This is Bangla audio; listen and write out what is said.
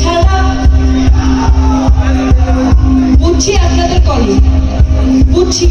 ছাড়া বুঝছি আপনাদের কলি বুঝছি।